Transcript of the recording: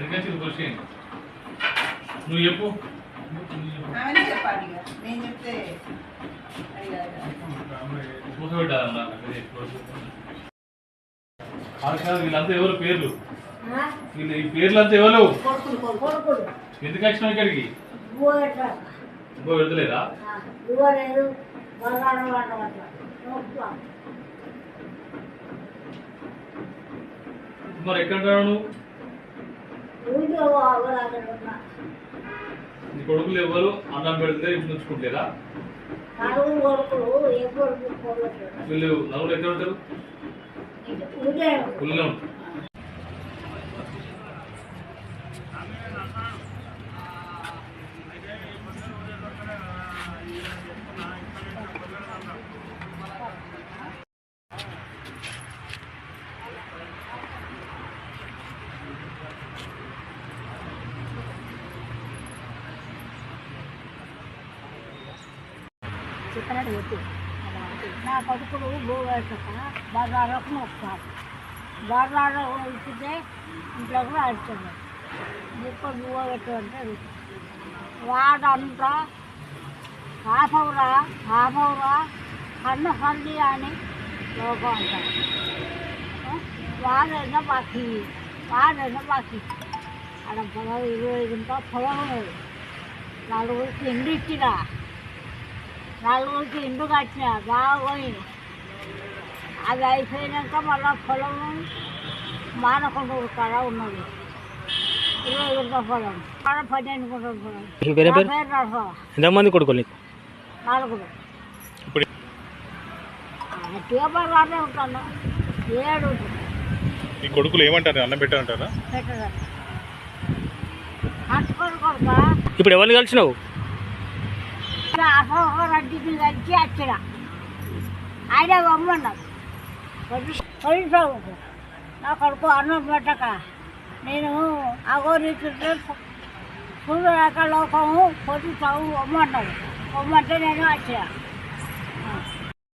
ఎందుకంటే క్వశ్చన్ నువ్వు చెప్పు. వీళ్ళంతా ఎవరు? పేర్లు. వీళ్ళు ఈ పేర్లంతా ఎవరు? ఎందుకు వచ్చినావు ఇక్కడికి? ఇంకో పెడతలేదా మరి ఎక్కడ నువ్వు? నీ కొడుకులు ఎవరు అన్నం పెడితే ఇప్పుడు ఉంచుకుంటారా వీళ్ళు నలుగురు ఎక్కడ ఉంటారు? ఊళ్ళో ఉంటారు. చెప్పినట్టు చెప్పి. నా కొడుకులు భూవేటక బజార్లకు వస్తారు బజార్లో ఇచ్చితే ఇంట్లో కూడా అడుగుతున్నారు ముక్క భూవ పెట్టు హాఫ్ అవరా హాఫ్ అవరా కన్ను హల్లి అని లోకం అంటారు. వాడైన బాకీ వాడైన బాకీ అక్కడ పొలం ఇరవై గుంట పొలం ఉన్నది. నలుగురికి ఇండు ఇచ్చిరా నలుగురికి ఇండు కట్టిన బాగా పోయింది అది అయిపోయినాక మళ్ళా పొలం మానకొండ కాడ ఉన్నది. ఇరవై గుంట పొలం. ఆడ పన్నెండు గుంటల పొలం. ఎంతమంది కొడుకులు నలుగురు. గట్టిగా పర్వాలే ఉంటాను. ఏడు. ఈ కొడుకులు ఏమంటారు? అన్నం పెట్టారంటారా కొడుక ఇప్పుడు ఎవరిని కలిసినావు? అసలు రెడ్డికి కలిసి వచ్చిన. ఆయన బొమ్మన్నారు పోలీసు నా కొడుకు అన్నం పెట్టక. నేను అగోరీతుంటే సూర్యరేఖ లోకము పొద్దు చదువు బొమ్మన్నాడు బొమ్మంటే నేను వచ్చిన.